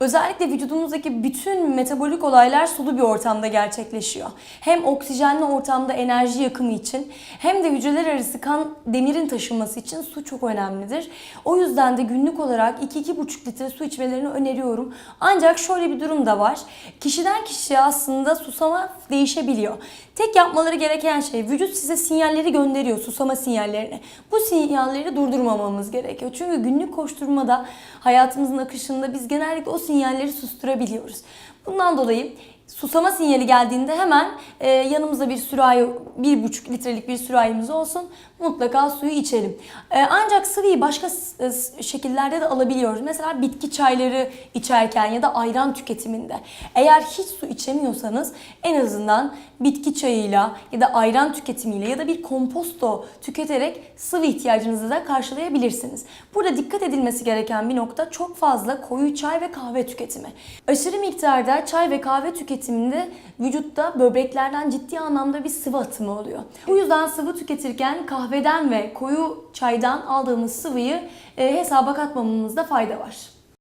Özellikle vücudumuzdaki bütün metabolik olaylar sulu bir ortamda gerçekleşiyor. Hem oksijenli ortamda enerji yakımı için hem de hücreler arası kan demirin taşınması için su çok önemlidir. O yüzden de günlük olarak 2-2,5 litre su içmelerini öneriyorum. Ancak şöyle bir durum da var. Kişiden kişiye aslında susama değişebiliyor. Tek yapmaları gereken şey vücut size sinyalleri gönderiyor, susama sinyallerini. Bu sinyalleri durdurmamamız gerekiyor. Çünkü günlük koşturmada hayatımızın akışında biz genellikle o sinyalleri susturabiliyoruz. Bundan dolayı susama sinyali geldiğinde hemen e, yanımızda bir sürahi, bir buçuk litrelik bir sürahimiz olsun. Mutlaka suyu içelim. E, ancak sıvıyı başka e, şekillerde de alabiliyoruz. Mesela bitki çayları içerken ya da ayran tüketiminde. Eğer hiç su içemiyorsanız en azından bitki çayıyla ya da ayran tüketimiyle ya da bir komposto tüketerek sıvı ihtiyacınızı da karşılayabilirsiniz. Burada dikkat edilmesi gereken bir nokta çok fazla koyu çay ve kahve tüketimi. Aşırı miktarda çay ve kahve tüketiminde vücutta böbreklerden ciddi anlamda bir sıvı atımı oluyor. Bu yüzden sıvı tüketirken kahveden ve koyu çaydan aldığımız sıvıyı e, hesaba katmamamızda fayda var.